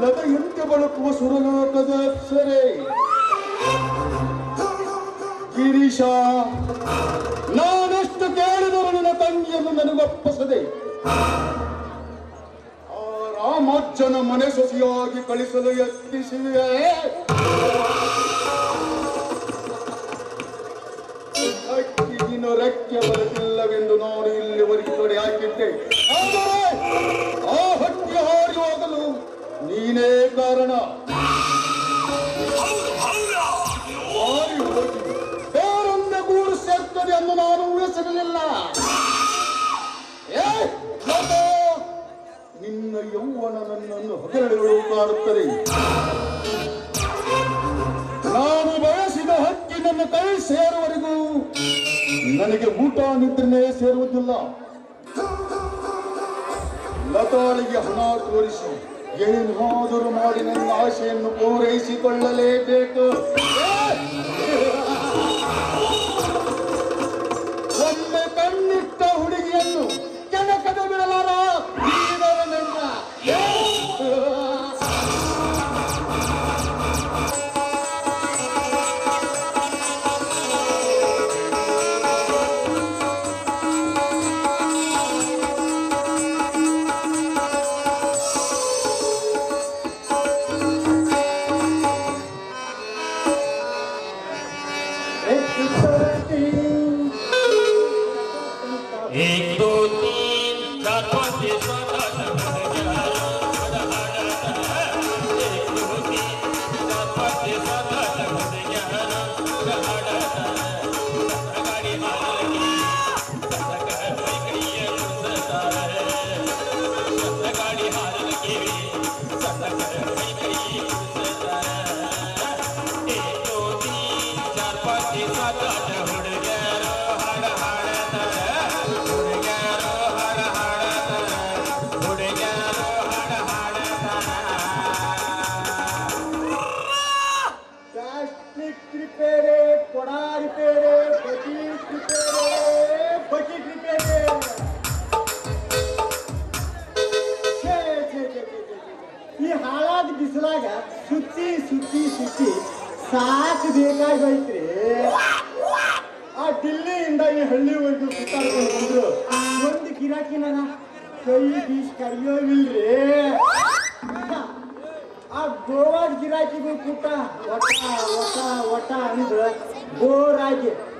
ಲತ ಎಂತ ಬಳಕುವ ಸುರಲೋಕದ ಸರೆ ಗಿರೀಶ ನಾನೆಷ್ಟು ಕೇಳಿದವನು ತಂಗಿಯನ್ನು ನನಗೊಪ್ಪಿಸದೆ ಆ ರಾಮಾಜ್ಯನ ಮನೆ ಸೊಸಿಯಾಗಿ ಕಳಿಸಲು ಯತ್ನಿಸಿವೆ ಇನ್ನು ರೆಕ್ಕೆ ಬರಲಿಲ್ಲವೆಂದು ನಾನು ಇಲ್ಲಿವರೆಗೆ ತೊಡೆ ಹಾಕಿದ್ದೆ. ಆದರೆ ಆ ಹಕ್ಕಿ ಹಾರಿ ಹೋಗಲು ನೀನೇ ಕಾರಣ. ಯೌವನ ನನ್ನನ್ನು ಹಗರಡುಗಳು ಕಾಡುತ್ತದೆ. ನಾನು ಬಯಸಿದ ಹಕ್ಕಿ ನನ್ನ ಕೈ ಸೇರುವವರೆಗೂ ನನಗೆ ಊಟ ನಿದ್ರೆ ಸೇರುವುದಿಲ್ಲ. ಲತಾಳಿಗೆ ಹಣ ತೋರಿಸಿ, ಏನಾದರೂ ಮಾಡಿ ನನ್ನ ಆಶೆಯನ್ನು ಪೂರೈಸಿಕೊಳ್ಳಲೇಬೇಕು. ಒಮ್ಮೆ ಕಣ್ಣಿಟ್ಟ ಹುಡುಗಿಯನ್ನು ಕೆಣಕದ ಬಿಡಲಾರ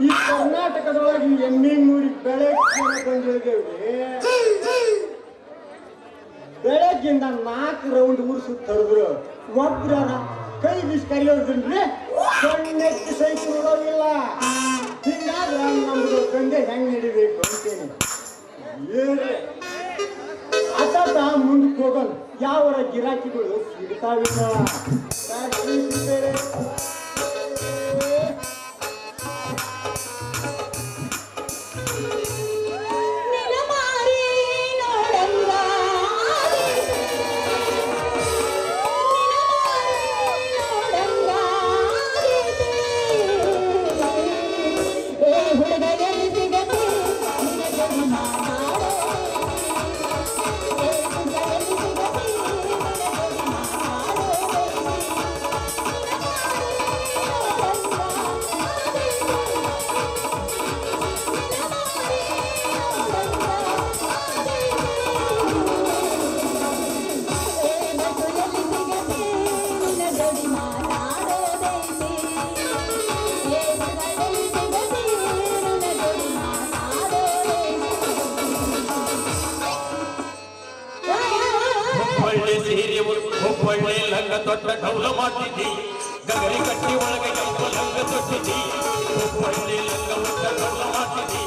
ಈ ಕರ್ನಾಟಕದೊಳಗೆ ಎಮ್ಮೆ ಮೂರಿ ಬೆಳಗ್ಗೆ ಬೆಳಗ್ಗಿಂದ ನಾಲ್ಕು ರೌಂಡ್ ಊರು ಸುತ್ತಡಿದ್ರು ಒಬ್ರ ಕೈ ಬಿಸಿ ಕರಿಯೋದ್ರಿ ಸಣ್ಣಕ್ಕೆ ಸೈಟ್ ಇಲ್ಲ ಹಿಂಗಾದ್ರೆ ನಮ್ದು ತಂದೆ ಹೆಂಗ್ ನಡಿಬೇಕು ಅಂತೇನಿ. ಅತ್ತ ಮುಂದಕ್ಕೆ ಹೋಗೋಣ. ಯಾವರ ಗಿರಾಕಿಗಳು ಸಿಗ್ತಾವಿಲ್ಲ. ಉಟ್ಟು ಹುಬ್ಬಳ್ಳಿ ಲಂಗ ದೊಡ್ಡ ಡೌಲ ಮಾಡ್ತಿದ್ದಿ ಗಗರಿ ಕಟ್ಟಿ ಒಳಗೆ ಕೈಕೊ ಲಂಗ ತೊಟ್ಟಿದ್ದಿ ಹುಬ್ಬಳ್ಳಿ ಲಂಗ ಉಟ್ಟ ಡೌಲ ಮಾಡ್ತಿದ್ದಿ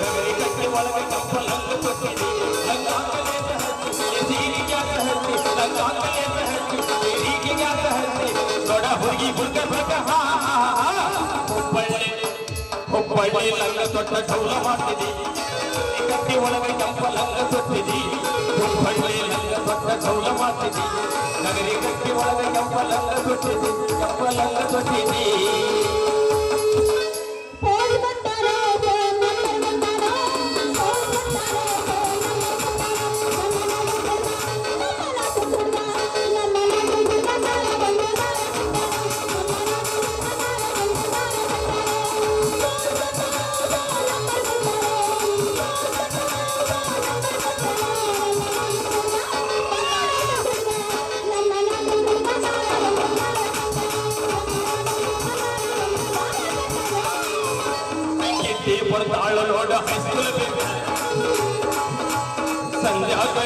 ಗಗರಿ ಕಟ್ಟಿ ಒಳಗೆ ಕಪ್ಪ ಲಂಗ ತೊಟ್ಟಿದ್ದಿ ಲಂಗ ಹಾಕಲೇತ ಹಚ್ಚಿ ಸೀರೆಗೆ ಯಾಕ ಹಚ್ಚಿ ಲಂಗ ಹಾಕಲೇತ ಹಚ್ಚಿ ಸೀರೆಗೆ ಯಾಕ ಹಚ್ಚಿ ದೊಡ್ಡ ಹುಡುಗಿ ಬುರ್ಗ ಬುರ್ಗ ಹಾ ಹಾ, ಹಾ. ಹುಬ್ಬಳ್ಳಿ ಹುಬ್ಬಳ್ಳಿ ಲಂಗ ದೊಡ್ಡ ಡೌಲ ಮಾಡ್ತಿದ್ದಿ ಕಟ್ಟಿ ಒಳಗೆ ಕೆಂಪ ಲಂಗ ತೊಟ್ಟಿದಿ ಹುಬ್ಬಳ್ಳಿ ಲಂಗ ದೊಡ್ಡ ಚೌಲ ಮಾಡ್ತಿದಿ ನಗರಿ ಕಟ್ಟಿ ಒಳಗೆ ಕೆಂಪ ಲಂಗ ತೊಟ್ಟಿದಿ ಕೆಂಪ ಲಂಗ ತೊಟ್ಟಿದಿ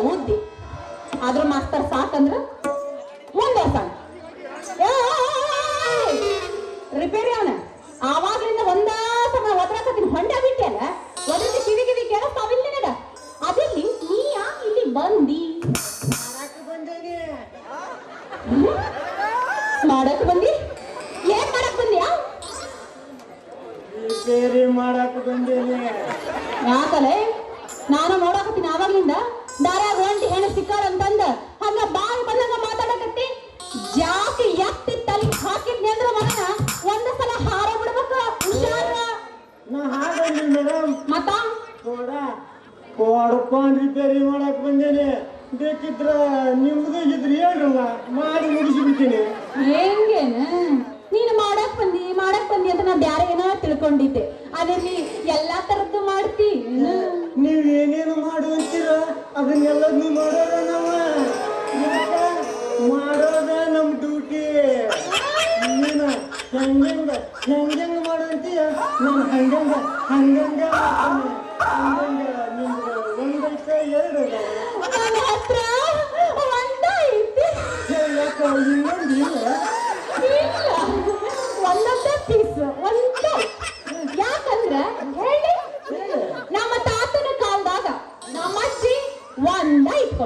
ಉದ್ದಿ. ಆದ್ರೂ ಮಾಸ್ತರ್ ಸಾಕಂದ್ರ ಮಾಡಿ ಹೆಂಗೇನ? ನೀನು ಮಾಡಕ್ ಬಂದಿ ಮಾಡಕ್ ಬಂದಿ ಅಂತ ನಾ ಬ್ಯಾರೆ ಏನೋ ತಿಳ್ಕೊಂಡಿದ್ದೆ. ಅದಿರ್ಲಿ ಎಲ್ಲಾ ತರದ್ದು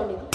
ಒಂದ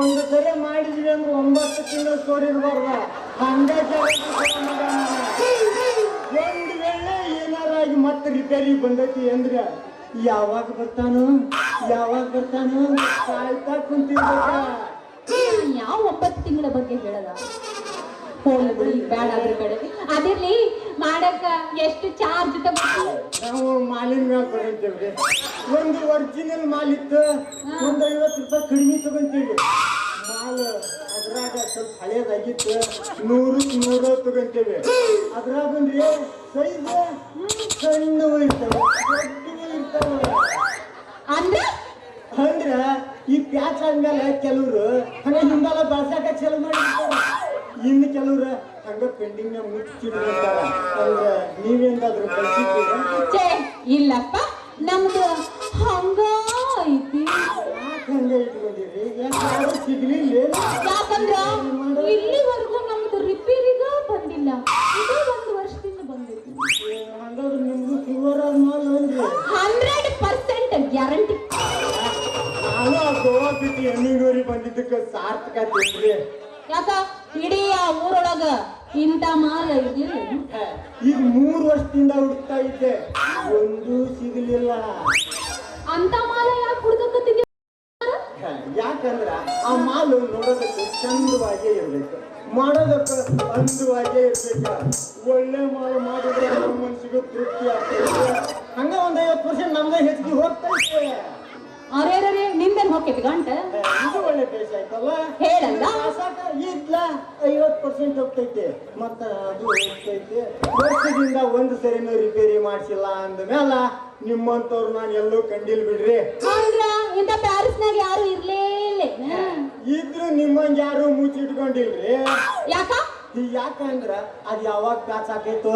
ಒಂದು ಸರಿ ಮಾಡಿದ್ವಿ ಅಂದ್ರೆ ಒಂಬತ್ತು ತಿಂಗಳು ಸೋರಿರ್ಬಾರ್ದ? ಹಂಗ ಒಂದು ವೇಳೆ ಏನಾರಾಗಿ ಮತ್ತೆ ರಿಪೇರಿ ಬಂದೈತಿ ಅಂದ್ರೆ ಯಾವಾಗ ಬರ್ತಾನು? ಯಾವಾಗ ಬರ್ತಾನು? ಕಾಯ್ತಾ ಕುಂತಿರ್ಬೇಕ. ಯಾವ ಒಂಬತ್ತು ತಿಂಗಳ ಬಗ್ಗೆ ಹೇಳಲ್ಲ? ಫೋನ್ ಬಿಡಿ ಅದ್ರ ಕಡೆ ಅದಿರ್ಲಿ ಮಾಡಕ್ಕ ಎಷ್ಟು ಚಾರ್ಜ್ ನಾವು ಮಾಲಿನ ಮ್ಯಾಲ ತಗೊಂತೇವ್ರಿ ಒಂದು ಒರಿಜಿನಲ್ ಮಾಲ್ ಇತ್ತು ಒಂದು ಐವತ್ತು ರೂಪಾಯಿ ಕಡಿಮೆ ತಗೊಂತೀವಿ. ಮಾಲ್ ಅದ್ರಾಗ ಸ್ವಲ್ಪ ಹಳೇದಾಗಿತ್ತು. ನೂರಕ್ಕೆ ನೂರ ತಗೊಂತೇವೆ. ಅದ್ರಾಗ ಬಂದ್ರಿ ಸೈಜ್ ಸಣ್ಣವು ಇರ್ತಾವೆ ದೊಡ್ಡವು ಇರ್ತಾವೆ ಅಂದ್ರೆ? ಅಂದ್ರ ಈ ಪ್ಯಾಚ್ ಆದ್ಮೇಲೆ ಕೆಲವರು ಹಂಗ ಹಿಂದೆಲ್ಲ ಬಳಸಾಕ ಚಲೋ ಮಾಡಿರ್ತಾರ. ಇನ್ನು ಕೆಲವ್ರು ಹಂಗ ಪೆಂಡಿಂಗ್ ಮುಚ್ಚಿಟ್ಟಿರ್ತಾರ ಎಮ್ಮಿಗೂರಿ ಬಂದಿದ್ದಕ್ಕೆ ಸಾರ್ಥಕ ಯಾಕ? ಇಡೀ ಆ ಊರೊಳಗ ಇಂಥ ಮಾಲ್ ಈಗ ಮೂರು ವರ್ಷದಿಂದ ಹುಡುಕ್ತಾ ಇದ್ದೆ. ಒಂದು ಸಿಗಲಿಲ್ಲ. ಅಂತ ಮಾಲ ಯಾಕೆ ಹುಡ್ಕಕತ್ತಿದ್ಯ ಯಾಕಂದ್ರ ಆ ಮಾಲು ನೋಡೋದಕ್ಕೆ ಚಂದವಾಗೇ ಇರ್ಬೇಕು. ಮಾಡೋದಕ್ಕೆ ಅಂದವಾಗೇ ಇರ್ಬೇಕು. ಒಳ್ಳೆ ಮಾಲು ಮಾಡಿದ್ರೆ ನಮ್ಮ ಮನ್ಸಿಗೆ ತೃಪ್ತಿ ಆಗ್ತದೆ. ಹಂಗ ಒಂದ್ ಐವತ್ತು ಪರ್ಸೆಂಟ್ ನಮ್ದೇ ಹೆಚ್ಚಿಗೆ ಹೋಗ್ತೈತೆ ಅರೆ ಅರೆ ನಿಂದೇನ್ ಹೋಗ್ತೈತಿ ಗಂಟ? ಇದು ಒಳ್ಳೆ ಬೇಸ ಆಯ್ತಲ್ಲ ಹೇಳಲ್ಲ. ಇದ್ಲ ಐವತ್ತು ಪರ್ಸೆಂಟ್ ಹೋಗ್ತೈತೆ. ಮತ್ತ ಅದು ಹೋಗ್ತೈತೆ. ವರ್ಷದಿಂದ ಒಂದು ಸರಿನೂ ರಿಪೇರಿ ಮಾಡಿಸಿಲ್ಲ ಅಂದ್ಮೇಲ ನಿಮ್ಮಂತವ್ರು ನಾನು ಎಲ್ಲೂ ಕಂಡಿಲ್ ಬಿಡ್ರಿ. ಇಂಥ ಪ್ಯಾರಿಸ್ನಾಗ ಯಾರು ಇರ್ಲೇ ಇಲ್ಲ. ಇದ್ರು ನಿಮ್ಮಂಗ್ ಯಾರು ಮುಚ್ಚಿಟ್ಕೊಂಡಿಲ್ರಿ? ಯಾಕ? ಯಾಕಂದ್ರ ಅದ್ ಯಾವಾಗ ಪ್ಯಾಚ್ ಹಾಕೈತೋ?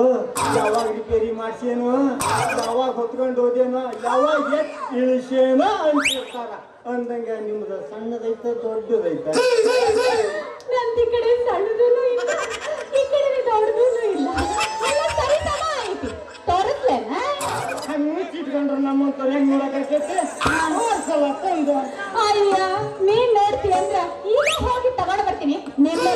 ಯಾವಾಗ ರಿಪೇರಿ ಮಾಡ್ಸೇನು? ಯಾವಾಗ ಹೊತ್ಕೊಂಡು ಹೋದೇನೋ? ಯಾವಾಗ ಎತ್ ಇಳಿಸೇನೋ ಅಂತಿರ್ತಾರ. ಅಂದಂಗ ನಿಮ್ದು ಸಣ್ಣದೈತೆ ದೊಡ್ಡದೈತ. ನಂದ್ ಈ ಕಡೆ ಸಣ್ಣದೂ ಇಲ್ಲ. ಈ ಕಡೆ ದೊಡ್ಡದೂ ಇಲ್ಲ. ಎಲ್ಲ ಸರಿ ಸಮ ಐತಿ. ತೋರಿಸ್ಲೇನಾ? ಮುಚ್ಚಿಟ್ಕೊಂಡ್ರೆ ನಮ್ಮಂತ ಹೆಂಗ್ ತಂದು ಅಯ್ಯ ನೀನ್ ನೋಡ್ತೀನಿ ಅಂದ್ರ ಈಗ ಹೋಗಿ ತಗೊಂಡ್ ಬರ್ತೀನಿ. ನಿಮ್ಮ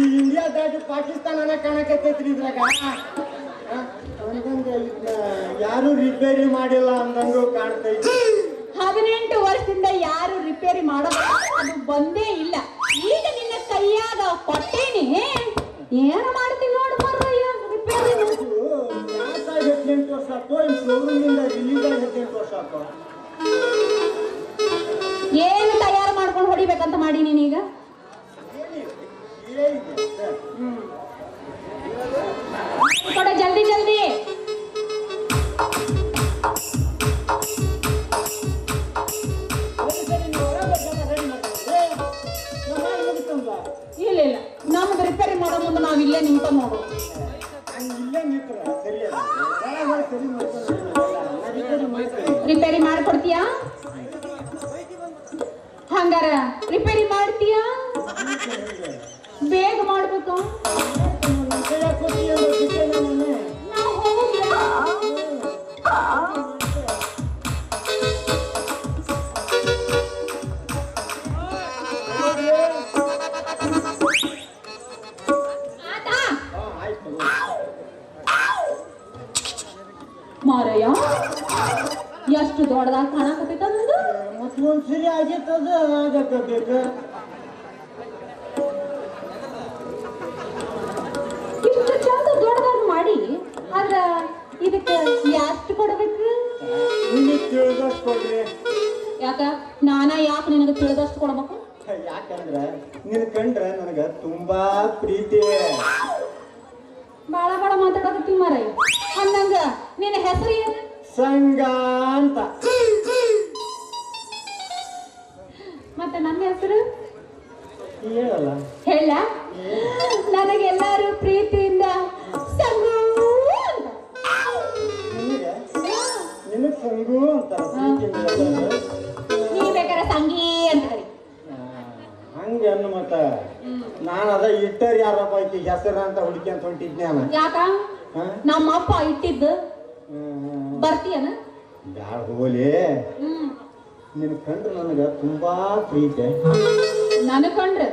ಈ ಇಂಡಿಯಾದಾಗಿ ಪಾಕಿಸ್ತಾನನ ಕಾಣಕತ್ತೈತ್ರಿ ಇದ್ರಾಗ. ಯಾರು ರಿಪೇರಿ ಮಾಡಿಲ್ಲ ಅಂದಂಗೂ ಕಾಣ್ತೈತಿ ಹದಿನೆಂಟು ವರ್ಷದಿಂದ ಯಾರು ರಿಪೇರಿ ಮಾಡೋದು ಅದು ಬಂದೇ ಇಲ್ಲ. ಈಗ ನಿನ್ನ ಕೈಯಾಗ ಕೊಟ್ಟೇನಿ. ಏನು ಮಾಡ್ತೀನಿ ನೋಡು ರಿಪೇರಿ ಹದಿನೆಂಟು ವರ್ಷ ಆಯ್ತು. ಇನ್ ಶೋರೂಮಿಂದ ರಿಲೀಸ್ ಆಗಿ ಹದಿನೆಂಟು ವರ್ಷ ಆಯ್ತು. ಏನು ತಯಾರು ಮಾಡ್ಕೊಂಡು ಹೊಡಿಬೇಕಂತ ಮಾಡಿ ನೀನೀಗ? ಏನಿದೆ ಸರ್? ಕೊಡ ಮಾರಯ್ಯ? ಎಷ್ಟು ದೊಡ್ಡದಾಗ ಕಾಣಕತ್ತೈತ ನಂದು ಮತ್ತೊಂದು ಸರಿ ಆಗಿತ್ತದ ಆಗಕ್ಕ ಬೇಕು ಇಷ್ಟು ಚಂದ ದೊಡ್ಡದಾಗಿ ಮಾಡಿ ಆದ್ರೆ ಇದಕ್ಕೆ ಎಷ್ಟು ಕೊಡ್ಬೇಕು? ತಿಳಿದಷ್ಟು ಕೊಡ್ರಿ. ಯಾಕ? ನಾನ ಯಾಕೆ ನಿನಗೆ ತಿಳಿದಷ್ಟು ಕೊಡ್ಬೇಕು? ಯಾಕಂದ್ರೆ ನಿನ್ ಕಂಡ್ರೆ ನನಗ ತುಂಬಾ ಪ್ರೀತಿ. ಬಾಳ ಬಾಳ ಮಾತಾಡಕತ್ತಿ ಮಾರಯ್ಯ ಅಂದಂಗ ನಿನ್ನ ಹೆಸರು ಏನು? ಸಂಘ ಅಂತ. ಮತ್ತೆ ನನ್ನ ಹೆಸರು? ಹೇಳಲ್ಲ. ಹೇಳ. ನನಗೆಲ್ಲರೂ ಪ್ರೀತಿಯಿಂದ ಸಂಗು ಅಂತ. ನಿನಗೆ? ಸಂಗು ಅಂತ ನೀ ಬೇಕಾದ್ರೆ ಸಂಗೀ ಅಂತ ಹಂಗ ಅನ್ನು ಮತ್ತ. ನಾನು ಅದ ಇಟ್ಟರ್ ಯಾರಪ್ಪ ಐತಿ ಹೆಸರು ಅಂತ ಹುಡುಕ್ಯಂತ ಹೊಂಟಿದ್ನೆ ಅಲ್ಲ. ಯಾಕ? ನಮ್ಮ ಅಪ್ಪ ಇಟ್ಟಿದ್ದು. ಬರ್ತೀಯನ? ಬ್ಯಾಡ ಹೋಲಿ. ನಿನ್ ಕಂಡ್ರೆ ನನಗ ತುಂಬಾ ಪ್ರೀತಿ. ನನ್ ಕಂಡ್ರೆ?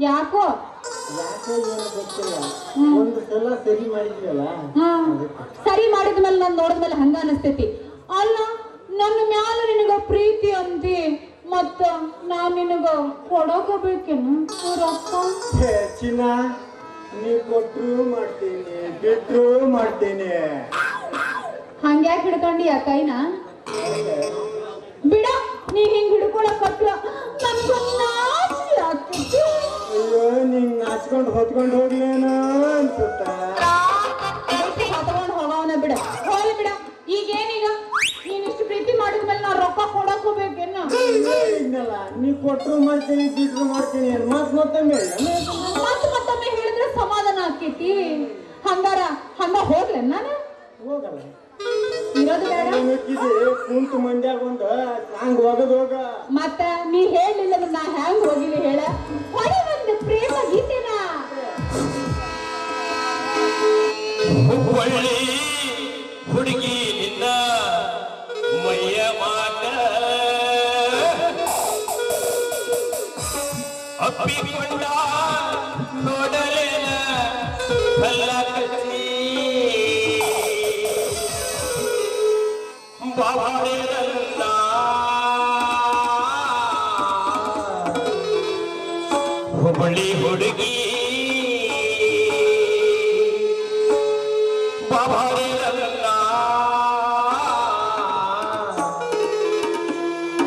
ಯಾಕೋ? ಯಾಕೋ ಏನು ಗೊತ್ತಿಲ್ಲ. ಒಂದು ಸಲ ಸರಿ ಮಾಡಿದ್ವಿ ಅಲ್ಲ? ಸರಿ ಮಾಡಿದ್ಮೇಲೆ ನಾನು ನೋಡಿದ್ಮೇಲೆ ಹಂಗ ಅನಿಸ್ತೈತಿ ಅಲ್ಲ ನನ್ನ ಮ್ಯಾಲ ನಿನಗ ಪ್ರೀತಿ ಅಂತಿ ಮತ್ತ ನಾ ನಿನಗ ರೊಕ್ಕ ಹೇ, ಚಿನ್ನ ನೀ ಕೊಟ್ರು ಮಾಡ್ತೀನಿ ಬಿಟ್ರು ಮಾಡ್ತೀನಿ. ಹಂಗ್ಯಾಕೆ ಹಿಡ್ಕೊಂಡಿ ಆ ಕೈನ? ಬಿಡ ನೀ ಹಿಂಗ್ ಹಿಡ್ಕೊಳಕ್ ಆಗ್ತೈತಿ. ಅಯ್ಯೋ ನಿಂಗ್ ನಾಚ್ಕೊಂಡು ಹೊತ್ಕೊಂಡು ಹೋಗ್ಲೇನೋ ಅನ್ಸುತ್ತ? ಹೊತ್ಕೊಂಡ್ ಹೋಗವನ ಬಿಡ. ಹೋಗ್ಲಿ ಬಿಡ. ಈಗೇನೀಗ ನೀನ್ ಮಾಡಿದ ಮೇಲೆ ಮಾಡಿದ್ಮೇಲೆ ನಾ ರೊಕ್ಕ ಕೊಡಕ್ ಹೋಗ್ಬೇಕೇನ ನೀ ಕೊಟ್ಟರು ಮಾಡ್ತೀನಿ ಬಿಟ್ರು ಮಾಡ್ತೀನಿ ಮತ್ ಮತ್ತೊಮ್ಮೆ ಮತ್ತೆ ಮತ್ತೊಮ್ಮೆ ಹೇಳಿದ್ರೆ ಸಮಾಧಾನ ಆಕೈತಿ. ಹಂಗಾರ ಹಂಗ ಹೋಗ್ಲೆ ನಾನು? ಹೋಗಲ್ಲ. ಇರೋದು ಬೇಡ. ಕುಂತು ಮಂಡ್ಯಾಗ ಒಂದು ಒಗದ್ ಹೋಗ. ಮತ್ತ ನೀ ಹೇಳಿಲ್ಲ ಅಂದ್ರೆ ನಾ ಹೆಂಗ್ ಹೋಗಿಲ್ಲ ಹೇಳ? ಹೊಡಿ ಒಂದು ಪ್ರೇಮ ಗೀತೆನ. ಒಳ್ಳೆ ಹುಡುಗಿ ಹುಡುಗಿ. ಬವರಿರಲ್ಲ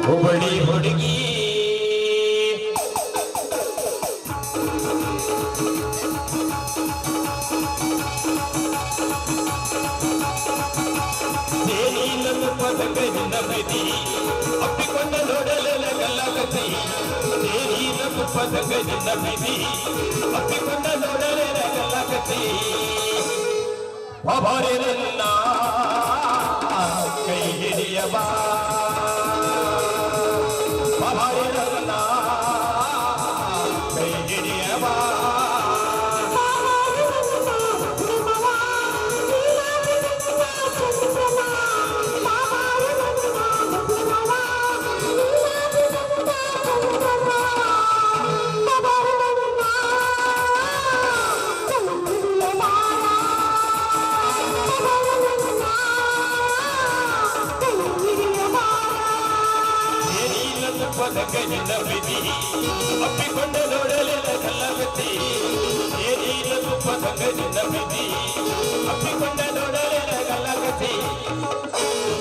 ಹುಬಳಿ ಹುಡುಗಿ. ಸೇರಿಲ್ಲದ ಪದಕ ನದಿ ಅಪ್ಪಿಕೊಂಡ ನೋಡಲೆಲ್ಲ ಕಲ್ಲ ನಿನ್ನ ಬಿದಿ ಅಪ್ಪಿಕೊಂಡ ನೋಡಲೇ ನಗಲಾಗತಿ ಬಾಬಾರೆ ನನ್ನ ಕೈ ಹಿಡಿಯ ತುಪ್ಪದಂಗ ನಿನ್ನ ಬಿದಿ ಅಪ್ಪಿಕೊಂಡ ನೋಡಲೇ ನಗಲಾಗತಿ ಏನಿಲ್ಲ ತುಪ್ಪದಂಗ ನಿನ್ನ ಬಿದಿ ಅಪ್ಪಿಕೊಂಡ ನೋಡಲೇ ನಗಲಾಗತಿ ನನ್ನ ಕನಸಾಗ ಅಪ್ಪಿ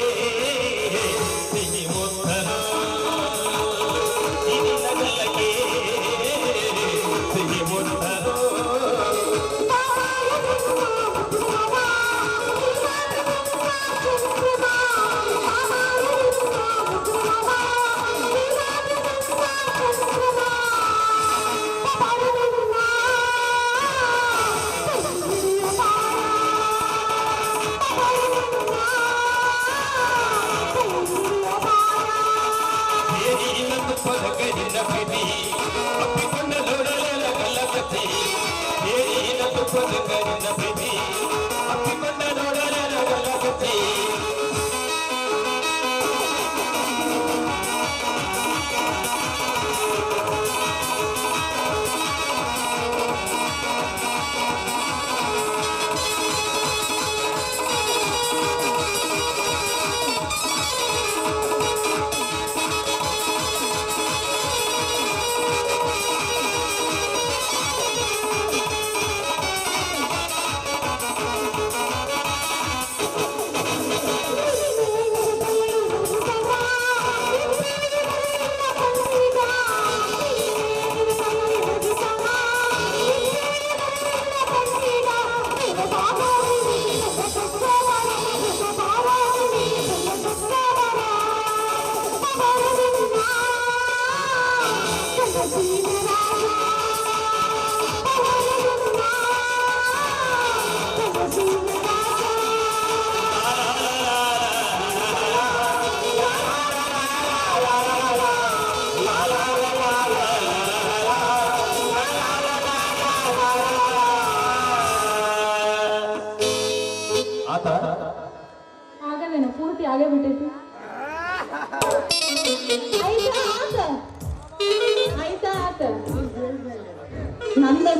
ಆಗಲ್ಲೇನ ಪೂರ್ತಿ ಆಗೇ ಬಿಟ್ಟೈತಿ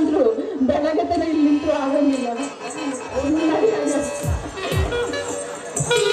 Sandro.